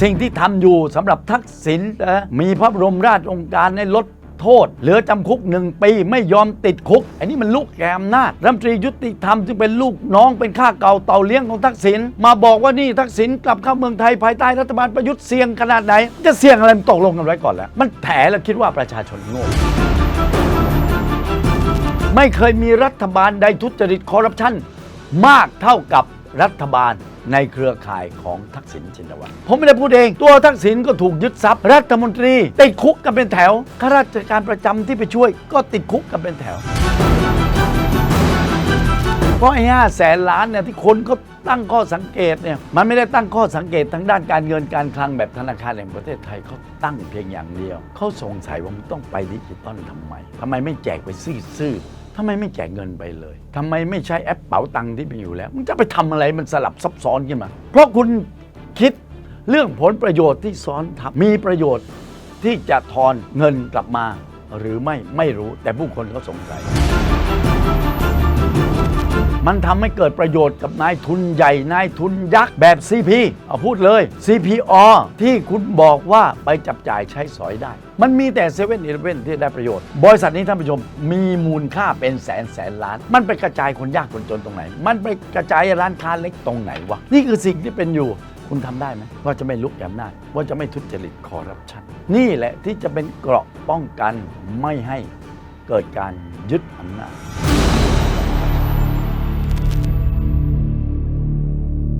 สิ่งที่ทำอยู่สำหรับทักษิณนะมีพระบรมราชองค์การในลดโทษ เหลือจำคุกหนึ่งปีไม่ยอมติดคุก อันนี้มันลูกแกมนาจรัฐมนตรียุติธรรมซึ่งเป็นลูกน้องเป็นข้าเก่าเต่าเลี้ยงของทักษิณมาบอกว่านี่ทักษิณกลับเข้าเมืองไทยภายใต้รัฐบาลประยุทธ์เสี่ยงขนาดไหน จะเสี่ยงอะไรมันตกลงกันไว้ก่อนแล้ว มันแถแล้วคิดว่าประชาชนโง่ไม่เคยมีรัฐบาลใดทุจริตคอร์รัปชันมากเท่ากับรัฐบาล ในเครือข่ายของทักษิณชินวัตรผมไม่ได้พูดเอง ตัวทักษิณก็ถูกยึดทรัพย์รัฐมนตรี ติดคุกกันเป็นแถวข้าราชการประจำที่ไปช่วย ก็ติดคุกกันเป็นแถวเพราะไอ้ห้าแสนล้านเนี่ยที่คนเขาตั้งข้อสังเกตเนี่ยมันไม่ได้ตั้งข้อสังเกตทางด้านการเงินการคลังแบบธนาคารแห่งประเทศไทยเขาตั้งเพียงอย่างเดียวเขาสงสัยว่ามันต้องไปดิจิตอลทำไมทำไมไม่แจกไปซื่อๆ ทำไมไม่แจกเงินไปเลยทำไมไม่ใช้แอปเป๋าตังค์ที่มีอยู่แล้ว มันจะไปทำอะไรมันสลับซับซ้อนขึ้นมา เพราะคุณคิดเรื่องผลประโยชน์ที่ซ้อนทับมีประโยชน์ที่จะทอนเงินกลับมา หรือไม่ไม่รู้แต่ผู้คนเขาสงสัย มันทำให้เกิดประโยชน์กับนายทุนใหญ่นายทุนยักษ์แบบ CP เอาพูดเลย CPO ที่คุณบอกว่าไปจับจ่ายใช้สอยได้ มันมีแต่เซเว่นอีเลฟเว่นที่ได้ประโยชน์ บริษัทนี้ท่านผู้ชมมีมูลค่าเป็นแสนแสนล้าน มันไปกระจายคนยากคนจนตรงไหน มันไปกระจายร้านค้าเล็กตรงไหนวะนี่คือสิ่งที่เป็นอยู่คุณทำได้ไหมว่าจะไม่ลุกแอำนาจว่าจะไม่ทุจริตคอร์รัปชันนี่แหละที่จะเป็นเกราะป้องกันไม่ให้เกิดการยึดอำนาจ